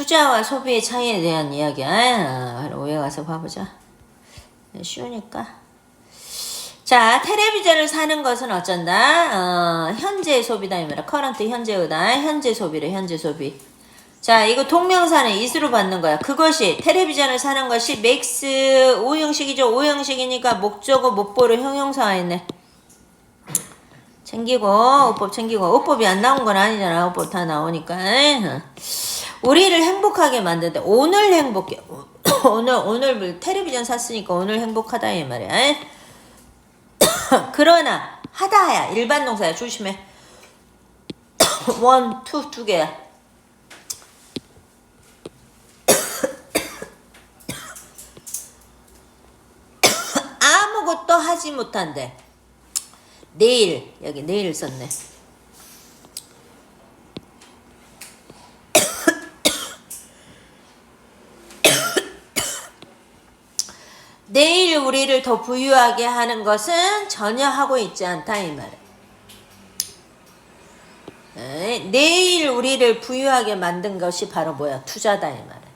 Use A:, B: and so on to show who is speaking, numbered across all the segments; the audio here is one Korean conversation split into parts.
A: 투자와 소비의 차이에 대한 이야기야. 아, 오해 가서 봐보자. 네, 쉬우니까. 자, 텔레비전을 사는 것은 어쩐다? 어, 현재 소비다, 이 말이야. 커런트 현재의다. 현재 소비래, 현재 소비. 자, 이거 동명사는 이수로 받는 거야. 그것이, 텔레비전을 사는 것이 맥스 오형식이죠. 오형식이니까 목적어, 목보로 형용사가 있네. 챙기고, 어법 챙기고, 어법이 안 나온 건 아니잖아. 어법 다 나오니까. 에이. 우리를 행복하게 만든다. 오늘 행복해. 오늘, 오늘 텔레비전 샀으니까 오늘 행복하다, 이 말이야. 그러나 하다야 일반 동사야 조심해 원, 투, 두 개야 아무것도 하지 못한대 내일 여기 내일 썼네 내일 우리를 더 부유하게 하는 것은 전혀 하고 있지 않다 이 말이야. 에이, 내일 우리를 부유하게 만든 것이 바로 뭐야? 투자다 이 말이야.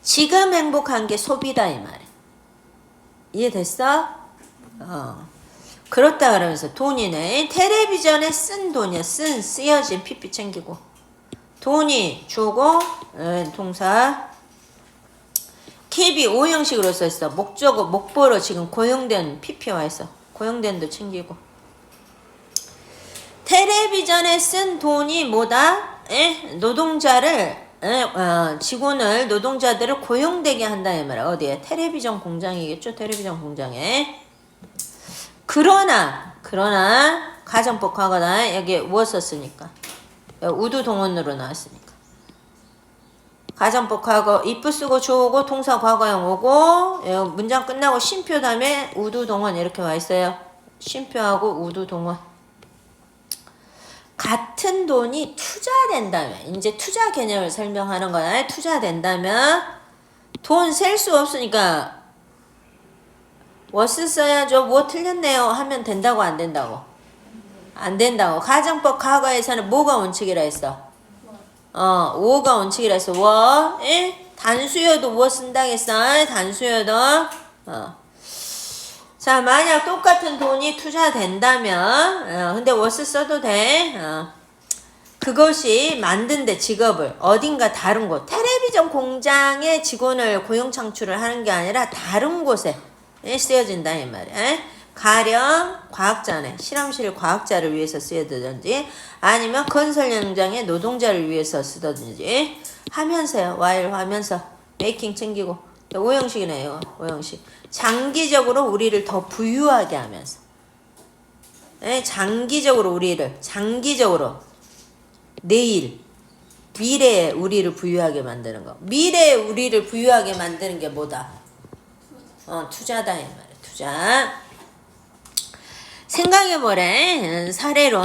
A: 지금 행복한 게 소비다 이 말이야. 이해됐어? 어. 그렇다 그러면서 돈이네. 텔레비전에 쓴 돈이야. 쓴 쓰여진 피피 챙기고. 돈이 주고 에, 동사 캡이 오형식으로 써있어. 목적어, 목보로 지금 고용된 PP와 있어. 고용된도 챙기고. 텔레비전에 쓴 돈이 뭐다? 에? 노동자를, 에? 어, 직원을, 노동자들을 고용되게 한다, 이 말이야. 어디에? 텔레비전 공장이겠죠? 텔레비전 공장에. 그러나, 그러나, 가정법 과거다. 여기 뭐 썼으니까. 우두 동원으로 나왔으니까. 가정법 과거 if 쓰고 주어고 동사 과거형 오고 예, 문장 끝나고 쉼표 다음에 우두 동원 이렇게 와 있어요. 쉼표하고 우두 동원. 같은 돈이 투자된다면 이제 투자 개념을 설명하는 거야. 투자된다면 돈 셀 수 없으니까 워스 써야죠. 뭐 틀렸네요 하면 된다고 안 된다고? 안 된다고. 가정법 과거에서는 뭐가 원칙이라 했어? 어, 5가 원칙이라 했어. 워, 에? 단수여도 워 쓴다겠어. 단수여도. 어. 자, 만약 똑같은 돈이 투자된다면, 어, 근데 워스 써도 돼. 어. 그것이 만든데 직업을 어딘가 다른 곳, 텔레비전 공장의 직원을 고용 창출을 하는 게 아니라 다른 곳에 쓰여진다 이 말이야. 에? 가령 과학자네. 실험실 과학자를 위해서 쓰여든지 아니면 건설 현장의 노동자를 위해서 쓰든지 하면서요. 와일 하면서 메이킹 챙기고. 오형식이네요 오형식. 장기적으로 우리를 더 부유하게 하면서. 예, 장기적으로 우리를 장기적으로 내일 미래에 우리를 부유하게 만드는 거. 미래에 우리를 부유하게 만드는 게 뭐다? 어 투자다 이 말이야 투자 생각해보래. 사례로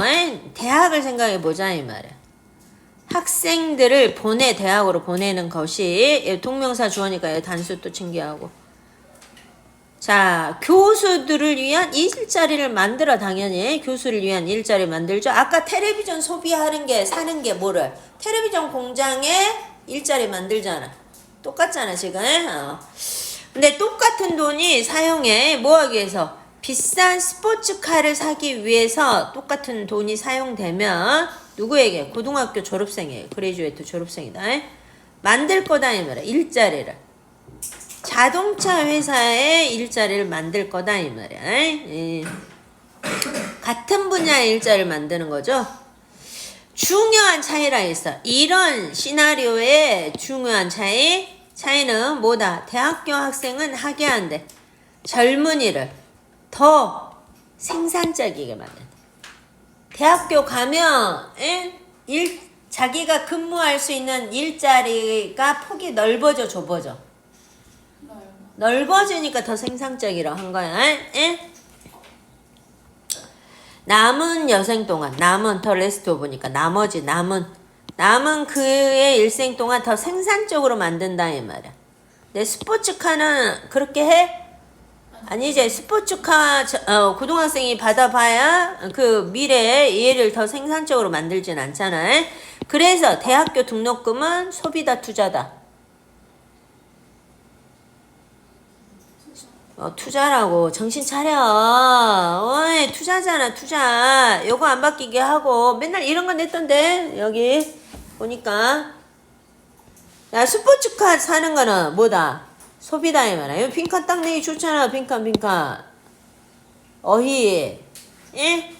A: 대학을 생각해보자 이 말이야. 학생들을 보내 대학으로 보내는 것이 동명사 주어니까 단수 또 챙겨하고. 자 교수들을 위한 일자리를 만들어 당연히. 교수를 위한 일자리 만들죠. 아까 텔레비전 소비하는 게 사는 게 뭐를? 텔레비전 공장에 일자리 만들잖아. 똑같잖아 지금. 어. 근데 똑같은 돈이 사용해. 뭐하기 위해서 비싼 스포츠카를 사기 위해서 똑같은 돈이 사용되면 누구에게? 고등학교 졸업생이에요. 그레이주에이트 졸업생이다. 만들 거다 이 말이야. 일자리를. 자동차 회사에 일자리를 만들 거다 이 말이야. 예. 같은 분야의 일자리를 만드는 거죠. 중요한 차이라 있어. 이런 시나리오의 중요한 차이. 차이는 뭐다? 대학교 학생은 한대. 젊은이를 더 생산적이게 만든다. 대학교 가면 에? 일 자기가 근무할 수 있는 일자리가 폭이 넓어져 좁아져. 넓어지니까 더 생산적이라 한 거야. 에? 남은 여생 동안 남은 더 레스트 오브니까 나머지 남은 남은 그의 일생 동안 더 생산적으로 만든다 이 말이야. 내 스포츠카는 그렇게 해? 아니 이제 스포츠카 저- 어, 고등학생이 받아봐야 그 미래에 얘를 더 생산적으로 만들진 않잖아. 그래서 대학교 등록금은 소비다 투자다. 어, 투자라고 정신 차려. 어이 투자잖아 투자. 요거 안 바뀌게 하고 맨날 이런 거 냈던데 여기 보니까. 야 스포츠카 사는 거는 뭐다? 소비다 이 말이야. 이거 빈칸 딱 내기 좋잖아 빈칸 빈칸. 어희. 예?